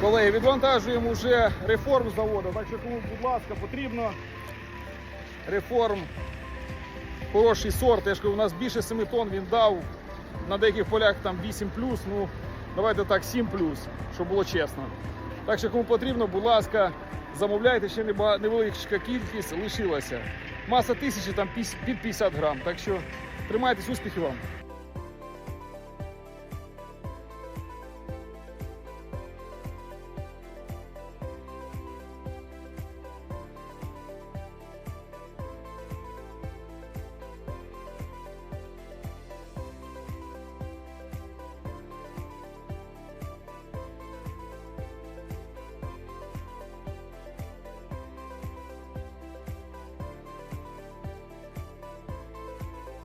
Колеги, відвантажуємо вже реформ заводу. Так що кому, будь ласка, потрібно реформ. Хороший сорт. Я ж кажу, у нас більше 7 тонн він дав. На деяких полях там 8 ну давайте так, 7 щоб було чесно. Так що кому потрібно, будь ласка, замовляйте, ще невеличка кількість лишилася. Маса тисячі там піс- під 50 грам. Так що тримайтесь, успіхів вам.